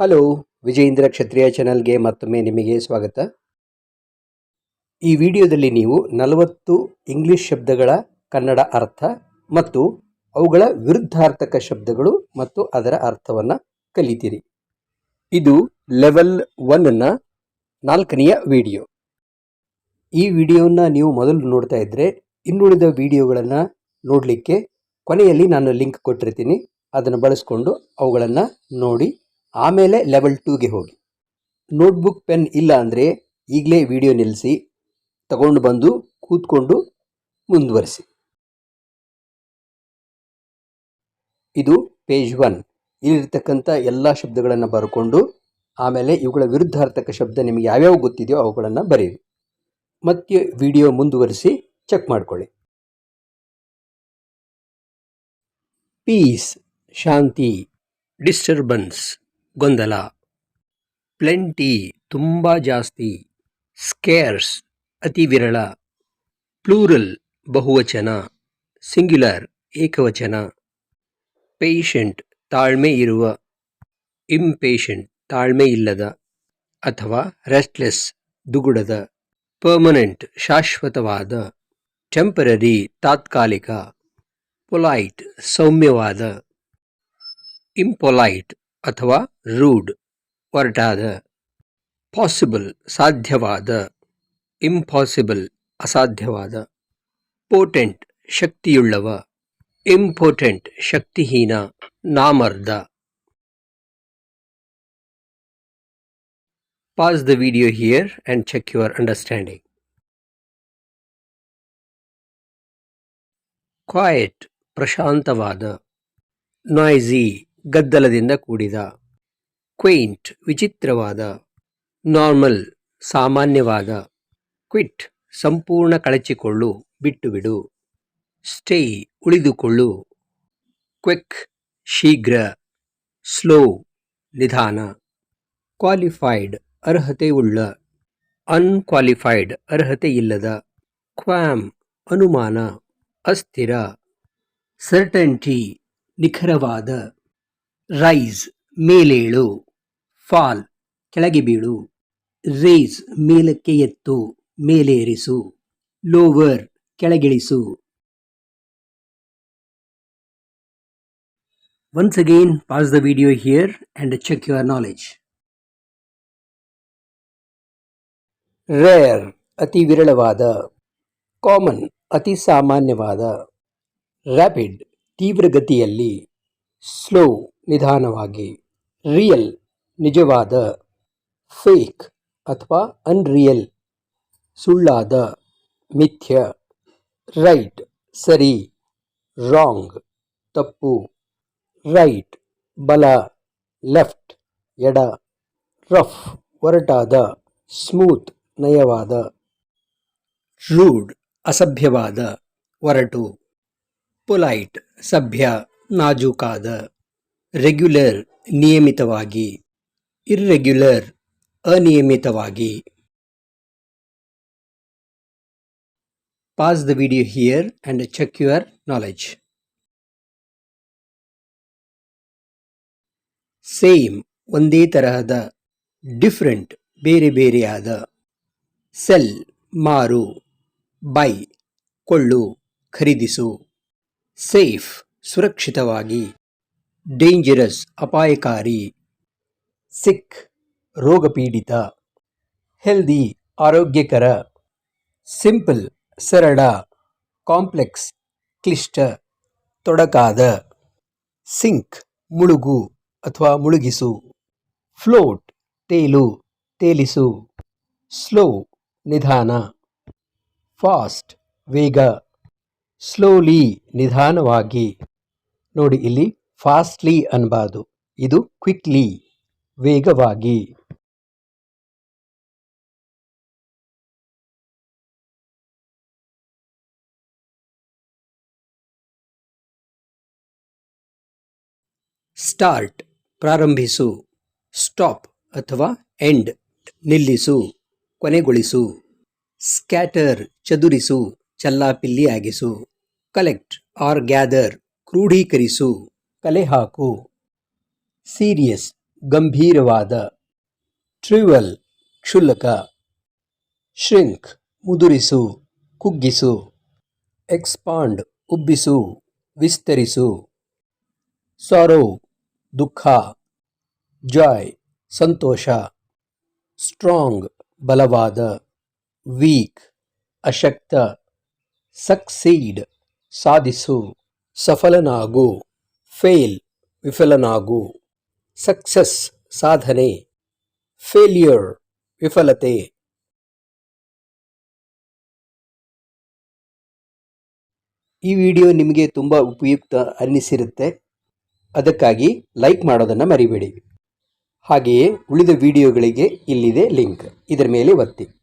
Hello, Vijayendra ಕ್ಷತ್ರಿಯ ಚಾನಲ್ಗೆ ಮತ್ತೊಮ್ಮೆ ನಿಮಗೆ ಸ್ವಾಗತ. ಈ ವಿಡಿಯೋದಲ್ಲಿ ನೀವು ನಲವತ್ತು ಇಂಗ್ಲಿಷ್ ಶಬ್ದಗಳ ಕನ್ನಡ ಅರ್ಥ ಮತ್ತು ಅವುಗಳ ವಿರುದ್ಧಾರ್ಥಕ ಶಬ್ದಗಳು ಮತ್ತು ಅದರ ಅರ್ಥವನ್ನು ಕಲಿತೀರಿ. ಇದು ಲೆವೆಲ್ ಒನ್ನ ನಾಲ್ಕನೆಯ ವಿಡಿಯೋ. ಈ ವಿಡಿಯೋನ ನೀವು ಮೊದಲು ನೋಡ್ತಾ ಇದ್ದರೆ ಇನ್ನುಳಿದ ವಿಡಿಯೋಗಳನ್ನು ನೋಡಲಿಕ್ಕೆ ಕೊನೆಯಲ್ಲಿ ನಾನು ಲಿಂಕ್ ಕೊಟ್ಟಿರ್ತೀನಿ. ಅದನ್ನು ಬಳಸ್ಕೊಂಡು ಅವುಗಳನ್ನು ನೋಡಿ ಆಮೇಲೆ ಲೆವೆಲ್ ಟೂಗೆ ಹೋಗಿ. ನೋಟ್ಬುಕ್ ಪೆನ್ ಇಲ್ಲ ಅಂದರೆ ಈಗಲೇ ವಿಡಿಯೋ ನಿಲ್ಲಿಸಿ ತಗೊಂಡು ಬಂದು ಕೂತ್ಕೊಂಡು ಮುಂದುವರಿಸಿ. ಇದು ಪೇಜ್ ಒನ್ ಇಲ್ಲಿರ್ತಕ್ಕಂಥ ಎಲ್ಲ ಶಬ್ದಗಳನ್ನು ಬರ್ಕೊಂಡು, ಆಮೇಲೆ ಇವುಗಳ ವಿರುದ್ಧಾರ್ಥಕ ಶಬ್ದ ನಿಮಗೆ ಯಾವ್ಯಾವ ಗೊತ್ತಿದೆಯೋ ಅವುಗಳನ್ನು ಬರೆಯಿರಿ. ಮತ್ತೆ ವಿಡಿಯೋ ಮುಂದುವರಿಸಿ ಚೆಕ್ ಮಾಡಿಕೊಳ್ಳಿ. ಪೀಸ್ ಶಾಂತಿ ಡಿಸ್ಟರ್ಬನ್ಸ್ ಗೊಂದಲ. ಪ್ಲೆಂಟಿ ತುಂಬ ಜಾಸ್ತಿ, ಸ್ಕೇರ್ಸ್ ಅತಿ ವಿರಳ, ಪ್ಲೂರಲ್ ಬಹುವಚನ, ಸಿಂಗ್ಯುಲರ್ ಏಕವಚನ. ಪೇಷಂಟ್ ತಾಳ್ಮೆ ಇರುವ, ಇಂಪೇಷಂಟ್ ತಾಳ್ಮೆ ಇಲ್ಲದ ಅಥವಾ ರೆಸ್ಟ್ಲೆಸ್ ದುಗುಡದ, ಪರ್ಮನೆಂಟ್ ಶಾಶ್ವತವಾದ, ಟೆಂಪರರಿ ತಾತ್ಕಾಲಿಕ, ಪೊಲೈಟ್ ಸೌಮ್ಯವಾದ, ಇಂಪೊಲೈಟ್ ಅಥವಾ ರೂಡ್ ಒರಟಾದ ಪಾಸಿಬಲ್ ಸಾಧ್ಯವಾದ ಇಂಪಾಸಿಬಲ್ ಅಸಾಧ್ಯವಾದ ಪೋಟೆಂಟ್ ಶಕ್ತಿಯುಳ್ಳವ ಇಂಪೋಟೆಂಟ್ ಶಕ್ತಿಹೀನ ನಾಮರ್ದ Pause the video here and check your understanding. Quiet ಪ್ರಶಾಂತವಾದ noisy ಗದ್ದಲದಿಂದ ಕೂಡಿದ. ಕ್ವೈಂಟ್, ವಿಚಿತ್ರವಾದ, ನಾರ್ಮಲ್, ಸಾಮಾನ್ಯವಾದ. ಕ್ವಿಟ್, ಸಂಪೂರ್ಣ ಕಳಚಿಕೊಳ್ಳು ಬಿಟ್ಟು ಬಿಡು ಸ್ಟೇ, ಉಳಿದುಕೊಳ್ಳು. ಕ್ವಿಕ್, ಶೀಘ್ರ. ಸ್ಲೋ, ನಿಧಾನ. ಕ್ವಾಲಿಫೈಡ್, ಅರ್ಹತೆ ಉಳ್ಳ. ಅನ್ಕ್ವಾಲಿಫೈಡ್, ಅರ್ಹತೆ ಇಲ್ಲದ. ಕ್ವಾಮ್, ಅನುಮಾನ. ಅಸ್ಥಿರ. ಸರ್ಟನ್ಟಿ, ನಿಖರವಾದ. ರೈಸ್ ಮೇಲೇಳು. ಫಾಲ್ ಕೆಳಗೆ ಬೀಳು. ರೇಸ್ ಮೇಲಕ್ಕೆ ಎತ್ತು. ಮೇಲೇರಿಸು. ಲೋವರ್ ಕೆಳಗಿಳಿಸು. Once again, pause the video here and check your knowledge. Rare ಅತಿ ವಿರಳವಾದ. ಕಾಮನ್ ಅತಿ ಸಾಮಾನ್ಯವಾದ. ರ್ಯಾಪಿಡ್ ತೀವ್ರಗತಿಯಲ್ಲಿ ಸ್ಲೋ, ನಿಧಾನವಾಗಿ ರಿಯಲ್ ನಿಜವಾದ ಫೇಕ್ ಅಥವಾ ಅನ್ರಿಯಲ್ ಸುಳ್ಳಾದ, ಮಿಥ್ಯ ರೈಟ್ ಸರಿ ರಾಂಗ್ ತಪ್ಪು ರೈಟ್ ಬಲ ಲೆಫ್ಟ್ ಎಡ ರಫ್ ಒರಟಾದ ಸ್ಮೂತ್ ನಯವಾದ ರೂಡ್ ಅಸಭ್ಯವಾದ, ಒರಟು ಪೊಲೈಟ್ ಸಭ್ಯ. ನಾಜೂಕಾದ ರೆಗ್ಯುಲರ್ ನಿಯಮಿತವಾಗಿ irregular ಅನಿಯಮಿತವಾಗಿ. Pause the video here and check your knowledge same ಒಂದೇ ತರಹದ ಡಿಫ್ರೆಂಟ್ ಬೇರೆ ಬೇರೆಯಾದ. ಸೆಲ್ ಮಾರು ಬೈ ಕೊಳ್ಳು, ಖರೀದಿಸು. ಸೇಫ್ ಸುರಕ್ಷಿತವಾಗಿ ಡೇಂಜರಸ್ ಅಪಾಯಕಾರಿ ಸಿಕ್ ರೋಗಪೀಡಿತ ಹೆಲ್ದಿ ಆರೋಗ್ಯಕರ ಸಿಂಪಲ್ ಸರಳ ಕಾಂಪ್ಲೆಕ್ಸ್ ಕ್ಲಿಷ್ಟ, ತೊಡಕಾದ ಸಿಂಕ್ ಮುಳುಗು ಅಥವಾ ಮುಳುಗಿಸು ಫ್ಲೋಟ್ ತೇಲು, ತೇಲಿಸು ಸ್ಲೋ ನಿಧಾನ ಫಾಸ್ಟ್ ವೇಗ ಸ್ಲೋಲಿ ನಿಧಾನವಾಗಿ. ನೋಡಿ ಇಲ್ಲಿ, ಫಾಸ್ಟ್ಲಿ ಅನ್ಬಾರ್ದು. ಇದು ಕ್ವಿಕ್ಲಿ, ವೇಗವಾಗಿ. ಸ್ಟಾರ್ಟ್ ಪ್ರಾರಂಭಿಸು. ಸ್ಟಾಪ್ ಅಥವಾ ಎಂಡ್ ನಿಲ್ಲಿಸು. ಕೊನೆಗೊಳಿಸು. ಸ್ಕ್ಯಾಟರ್ ಚದುರಿಸು. ಚಲ್ಲಾಪಿಲ್ಲಿಯಾಗಿಸು. ಕಲೆಕ್ಟ್ ಆರ್ ಗ್ಯಾದರ್ ಕ್ರೋಢೀಕರಿಸು ಕಲೆ ಹಾಕು ಸೀರಿಯಸ್, ಗಂಭೀರವಾದ. ಟ್ರಿವಲ್, ಕ್ಷುಲ್ಲಕ. ಶ್ರಿಂಕ್, ಮುದುರಿಸು, ಕುಗ್ಗಿಸು. ಎಕ್ಸ್ಪಾಂಡ್, ಉಬ್ಬಿಸು, ವಿಸ್ತರಿಸು. ಸಾರೋ, ದುಃಖ. ಜಾಯ್, ಸಂತೋಷ. ಸ್ಟ್ರಾಂಗ್, ಬಲವಾದ. ವೀಕ್, ಅಶಕ್ತ. ಸಕ್ಸೀಡ್, ಸಾಧಿಸು. ಸಫಲನಾಗು. ಫೇಲ್, ವಿಫಲನಾಗು. ಸಕ್ಸಸ್, ಸಾಧನೆ. ಫೇಲ್ಯೂರ್, ವಿಫಲತೆ. ಈ ವಿಡಿಯೋ ನಿಮಗೆ ತುಂಬ ಉಪಯುಕ್ತ ಅನ್ನಿಸಿರುತ್ತೆ. ಅದಕ್ಕಾಗಿ ಲೈಕ್ ಮಾಡೋದನ್ನು ಮರಿಬೇಡಿ. ಹಾಗೆಯೇ ಉಳಿದ ವಿಡಿಯೋಗಳಿಗೆ ಇಲ್ಲಿದೆ ಲಿಂಕ್. ಇದರ ಮೇಲೆ ಒತ್ತಿ.